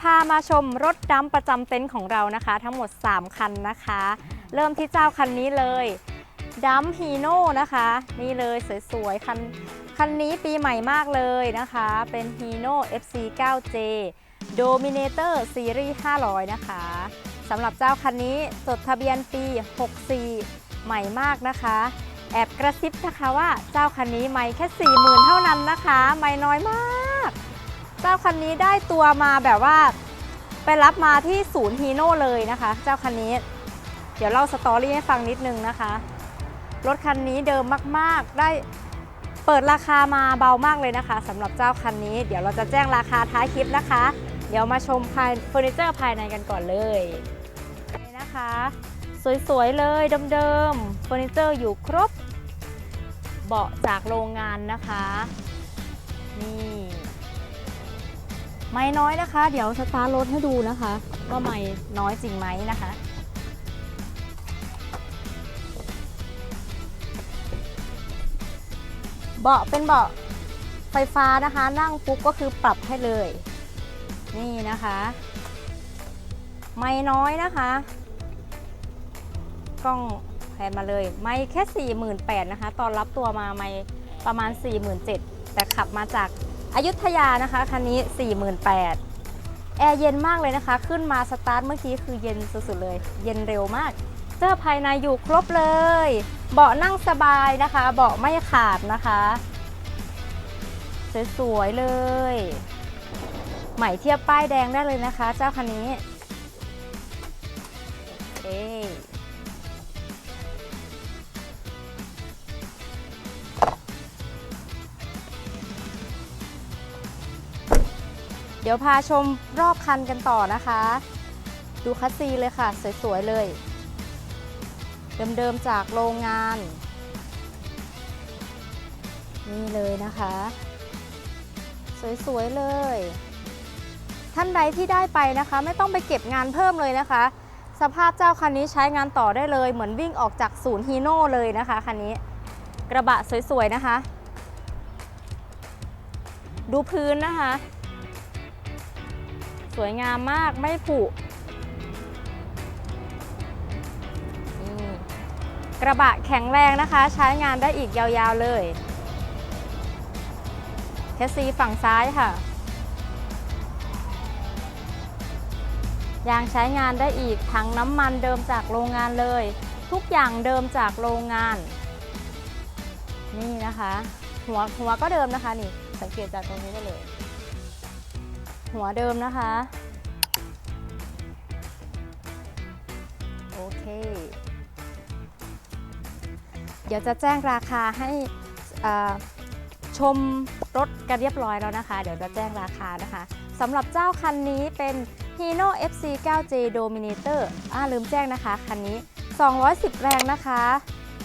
พามาชมรถดำประจำเต็นท์ของเรานะคะ ทั้งหมด 3 คันนะคะ เริ่มที่เจ้าคันนี้เลยดัมฮีโน่นะคะ นี่เลยสวยๆ คันคันนี้ปีใหม่มากเลยนะคะ เป็น Hino FC 9J Dominator Series 500 นะคะสำหรับเจ้าคันนี้จดทะเบียนปี 64 ใหม่มากนะคะ แอบกระซิบนะคะว่าเจ้าคันนี้ไม่แค่ 40,000 เท่านั้นนะคะ ไม่น้อยมาก เจ้าคันนี้ได้ตัวมาแบบว่าไปรับมาที่ศูนย์ฮีโน่เลยนะคะ เจ้าคันนี้ เดี๋ยวเล่าสตอรี่ให้ฟังนิดนึงนะคะ รถคันนี้เดิมมากๆ ได้เปิดราคามาเบามากเลยนะคะสำหรับเจ้าคันนี้ เดี๋ยวเราจะแจ้งราคาท้ายคลิปนะคะ เดี๋ยวมาชมภายเฟอร์นิเจอร์ภายในกันก่อนเลยนี่นะคะ สวยๆเลยเดิมๆเฟอร์นิเจอร์อยู่ครบ เบาะจากโรงงานนะคะ นี่ ไม่น้อยนะคะ เดี๋ยวสตาร์ทรถให้ดูนะคะว่าไม่น้อยจริงไหมนะคะ เบาะเป็นเบาะไฟฟ้านะคะ นั่งปุ๊บก็คือปรับให้เลย นี่นะคะ ไม่น้อยนะคะกล้องแผนมาเลย ไม่แค่ 48,000นะคะ ตอนรับตัวมาไม่ประมาณ 47,000แต่ขับมาจาก อายุทยานะคะคันนี้ 48,000แอร์เย็นมากเลยนะคะ ขึ้นมาสตาร์ทเมื่อกี้คือเย็นสุดๆเลย เย็นเร็วมากเจอภายในอยู่ครบเลย เบาะนั่งสบายนะคะ เบาะไม่ขาดนะคะ สวยๆเลย ใหม่เทียบป้ายแดงได้เลยนะคะ เจ้าคันนี้โอ ดี๋ยวพาชมรอบคันกันต่อนะคะ ดูคัสซีเลยค่ะ สวยๆเลย เดิมๆจากโรงงาน นี่เลยนะคะ สวยๆเลย ท่านใดที่ได้ไปนะคะ ไม่ต้องไปเก็บงานเพิ่มเลยนะคะ สภาพเจ้าคันนี้ใช้งานต่อได้เลย เหมือนวิ่งออกจากศูนย์ฮีโน่เลยนะคะคันนี้ กระบะสวยๆนะคะ ดูพื้นนะคะ สวยงามมากไม่ผุนี่กระบะแข็งแรงนะคะ ใช้งานได้อีกยาวๆเลยเทสซีฝั่งซ้ายค่ะ ยางใช้งานได้อีกถังน้ำมันเดิมจากโรงงานเลย ทุกอย่างเดิมจากโรงงาน นี่นะคะ หัวหัวก็เดิมนะคะนี่สังเกตจากตรงนี้ได้เลย หัวเดิมนะคะ โอเค เดี๋ยวจะแจ้งราคาให้ชมรถกันเรียบร้อยแล้วนะคะ เดี๋ยวจะแจ้งราคานะคะสำหรับเจ้าคันนี้เป็น Hino FC 9J Dominator อ่าลืมแจ้งนะคะ คันนี้ 210 แรงนะคะ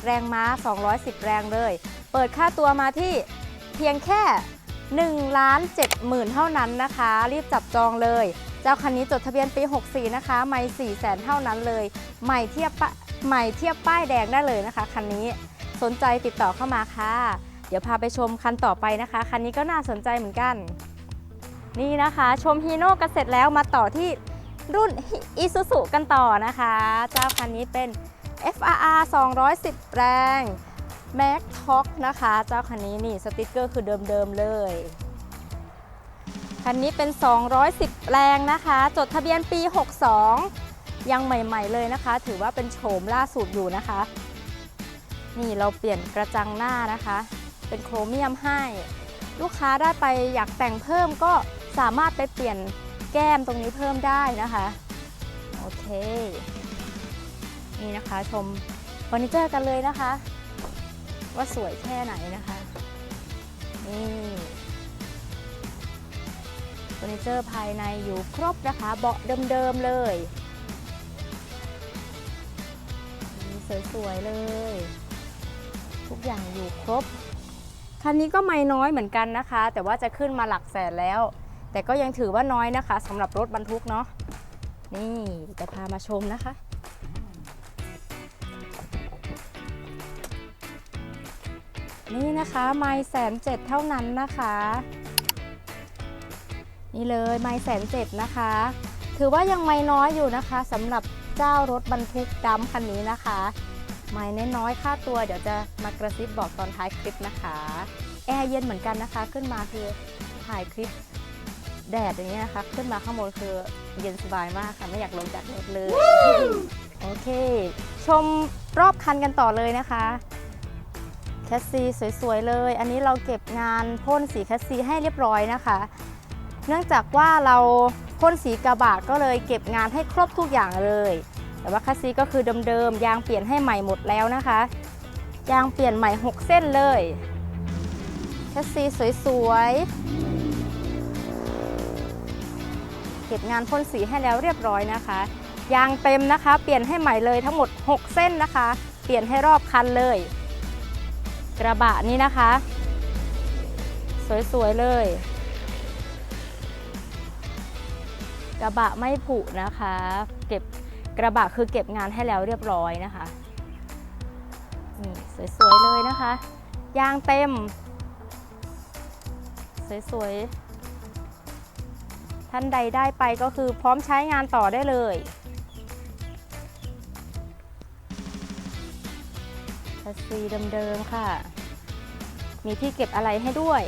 แรงม้า 210 แรงเลย เปิดค่าตัวมาที่เพียงแค่ 1ล้าน7หมื่นเท่านั้นนะคะ รีบจับจองเลย เจ้าคันนี้จดทะเบียนปี 64 นะคะ ไม่4แสนเท่านั้นเลยใหม่เทียบใหม่เทียบป้ายแดงได้เลยนะคะคันนี้สนใจติดต่อเข้ามาค่ะ เดี๋ยวพาไปชมคันต่อไปนะคะ คันนี้ก็น่าสนใจเหมือนกัน นี่นะคะชมฮีโน่กันเสร็จแล้วมาต่อที่รุ่น Isuzu กันต่อนะคะ เจ้าคันนี้เป็น FRR 210 แรง Mac Talk นะคะเจ้าคันนี้นี่สติกเกอร์คือเดิมๆเลย คันนี้เป็น 210 แรงนะคะ จดทะเบียนปี 62 ยังใหม่ๆเลยนะคะ ถือว่าเป็นโฉมล่าสุดอยู่นะคะ นี่เราเปลี่ยนกระจังหน้านะคะ เป็นโครเมียมให้ ลูกค้าได้ไปอยากแต่งเพิ่มก็สามารถไปเปลี่ยนแก้มตรงนี้เพิ่มได้นะคะ โอเค นี่นะคะชมเฟอร์นิเจอร์กันเลยนะคะ ว่าสวยแค่ไหนนะคะนี่เฟอร์นิเจอร์ภายในอยู่ครบนะคะเบาะเดิมๆเลยนี่สวยๆเลย ทุกอย่างอยู่ครบ คันนี้ก็ไม่น้อยเหมือนกันนะคะ แต่ว่าจะขึ้นมาหลักแสนแล้ว แต่ก็ยังถือว่าน้อยนะคะสำหรับรถบรรทุกเนาะนี่จะพามาชมนะคะ นี่นะคะไม่แสนเจ็ดเท่านั้นนะคะ นี่เลยไม่แสนเจ็ดนะคะ ถือว่ายังไม่น้อยอยู่นะคะสำหรับเจ้ารถบรรทุกดำคันนี้นะคะ ไม่น้อยๆค่าตัวเดี๋ยวจะมากระซิบบอกตอนท้ายคลิปนะคะแอร์เย็นเหมือนกันนะคะ ขึ้นมาคือถ่ายคลิปแดดอย่างเงี้ยนะคะ ขึ้นมาข้างบนคือเย็นสบายมากค่ะ ไม่อยากลงจากรถเลย โอเค ชมรอบคันกันต่อเลยนะคะ แคสซีสวยๆเลย อันนี้เราเก็บงานพ่นสีแคสซีให้เรียบร้อยนะคะ เนื่องจากว่าเราพ่นสีกระบะก็เลยเก็บงานให้ครบทุกอย่างเลย แต่ว่าแคสซีก็คือเดิมๆยางเปลี่ยนให้ใหม่หมดแล้วนะคะ ยางเปลี่ยนใหม่ 6 เส้นเลยแคสซีสวยๆ เก็บงานพ่นสีให้แล้วเรียบร้อยนะคะ ยางเต็มนะคะ เปลี่ยนให้ใหม่เลยทั้งหมด 6 เส้นนะคะ เปลี่ยนให้รอบคันเลย กระบะนี้นะคะ สวยๆเลย กระบะไม่ผุนะคะ เก็บกระบะคือเก็บงานให้แล้วเรียบร้อยนะคะนี่สวยๆเลยนะคะ ยางเต็ม สวยๆท่านใดได้ไปก็คือพร้อมใช้งานต่อได้เลย ชสซีเดิมๆค่ะ มีที่เก็บอะไรให้ด้วย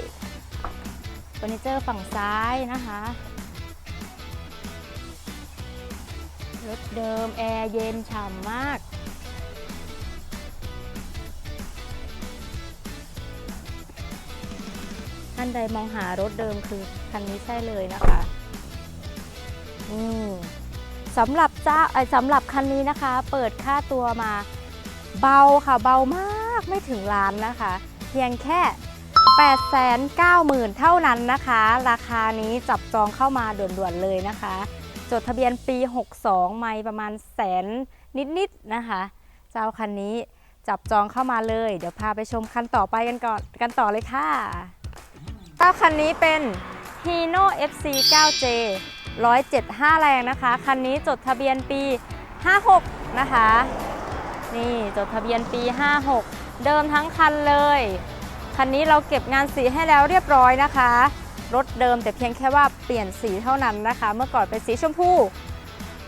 เฟอร์นิเจอร์ฝั่งซ้ายนะคะรถเดิมแอร์เย็นฉ่ำมาก ท่านใดมองหารถเดิมคือคันนี้ใช่เลยนะคะอืมสำหรับจ้าเอ่อสำหรับคันนี้นะคะ เปิดค่าตัวมา เบาค่ะเบามากไม่ถึงล้านนะคะ เพียงแค่ 890,000 เท่านั้นนะคะ ราคานี้จับจองเข้ามาด่วนๆเลยนะคะ จดทะเบียนปี 62 ไม่ประมาณแสนนิดๆนะคะ เจ้าคันนี้จับจองเข้ามาเลย เดี๋ยวพาไปชมคันต่อไปกันก่อนกันต่อเลยค่ะเจ้าคันนี้เป็น Hino FC 9J 175 แรงนะคะ คันนี้จดทะเบียนปี 56 นะคะ นี่จดทะเบียนปี 56 เดิมทั้งคันเลย คันนี้เราเก็บงานสีให้แล้วเรียบร้อยนะคะ รถเดิมแต่เพียงแค่ว่าเปลี่ยนสีเท่านั้นนะคะ เมื่อก่อนเป็นสีชมพู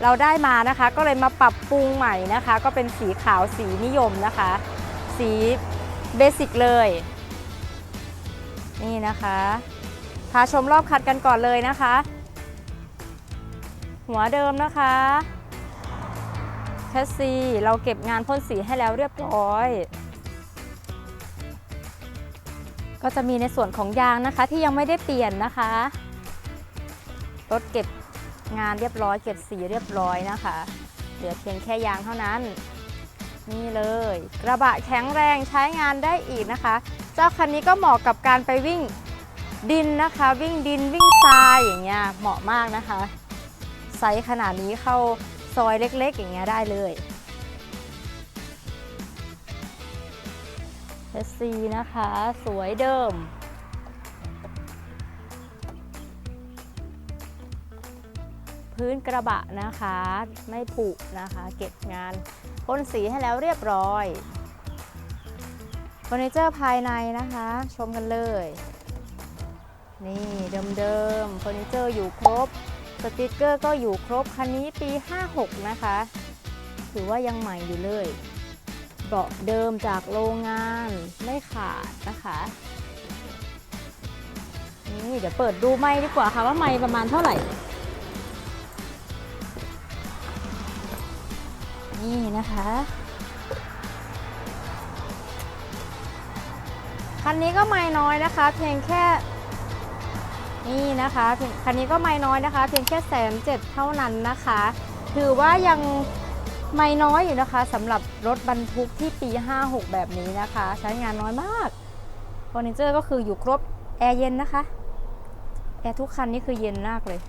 เราได้มานะคะ ก็เลยมาปรับปรุงใหม่นะคะ ก็เป็นสีขาวสีนิยมนะคะ สีเบสิกเลย นี่นะคะ พาชมรอบคันกันก่อนเลยนะคะ หัวเดิมนะคะ แคสซีเราเก็บงานพ่นสีให้แล้วเรียบร้อย ก็จะมีในส่วนของยางนะคะที่ยังไม่ได้เปลี่ยนนะคะรถเก็บงานเรียบร้อย เก็บสีเรียบร้อยนะคะ เหลือเพียงแค่ยางเท่านั้น นี่เลย กระบะแข็งแรงใช้งานได้อีกนะคะ เจ้าคันนี้ก็เหมาะกับการไปวิ่งดินนะคะ วิ่งดินวิ่งทรายอย่างเงี้ยเหมาะมากนะคะไซส์ขนาดนี้เข้า ซอยเล็ก ๆ อย่างเงี้ยได้เลยเชสซีนะคะ สวยเดิม พื้นกระบะนะคะ ไม่ผุนะคะ เก็บงานพ่นสีให้แล้วเรียบร้อยเฟอร์นิเจอร์ภายในนะคะ ชมกันเลย นี่เดิมๆเฟอร์นิเจอร์อยู่ครบ สติกเกอร์ก็อยู่ครบคันนี้ปี 56 นะคะ ถือว่ายังใหม่อยู่เลยเบาะเดิมจากโรงงานไม่ขาดนะคะนี่เดี๋ยวเปิดดูไม้ดีกว่าค่ะว่าไม้ประมาณเท่าไหร่ นี่นะคะ คันนี้ก็ไม่น้อยนะคะ เพียงแค่ นี่นะคะคันนี้ก็ไม่น้อยนะคะ เพียงแค่แสนเจ็ดเท่านั้นนะคะ ถือว่ายังไม่น้อยอยู่นะคะสำหรับรถบรรทุกที่ปี 56 แบบนี้นะคะ ใช้งานน้อยมากเฟอร์นิเจอร์ก็คืออยู่ครบแอร์เย็นนะคะ แอร์ทุกคันนี่คือเย็นมากเลย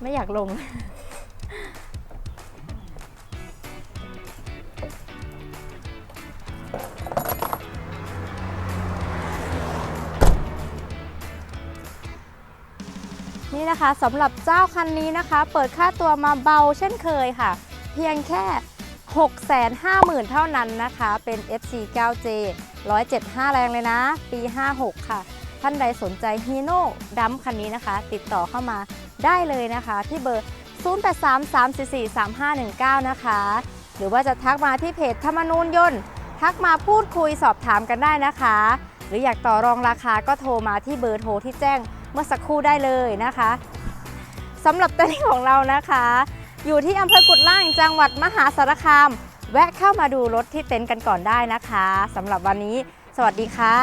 ไม่อยากลง นี่นะคะสำหรับเจ้าคันนี้นะคะ เปิดค่าตัวมาเบาเช่นเคยค่ะ เพียงแค่ 650,000 เท่านั้นนะคะ เป็น FC 9J 175 แรงเลยนะ ปี 56 ค่ะ ท่านใดสนใจฮีโน่ดัมคันนี้นะคะ ติดต่อเข้ามาได้เลยนะคะ ที่เบอร์ 0833443519 นะคะ หรือว่าจะทักมาที่เพจธรรมนูญยนต์ ทักมาพูดคุยสอบถามกันได้นะคะ หรืออยากต่อรองราคาก็โทรมาที่เบอร์โทรที่แจ้ง เมื่อสักครู่ได้เลยนะคะสำหรับเต็นท์ของเรานะคะ อยู่ที่อำเภอกุดล่างจังหวัดมหาสารคาม แวะเข้ามาดูรถที่เต็นท์กันก่อนได้นะคะสำหรับวันนี้ สวัสดีค่ะ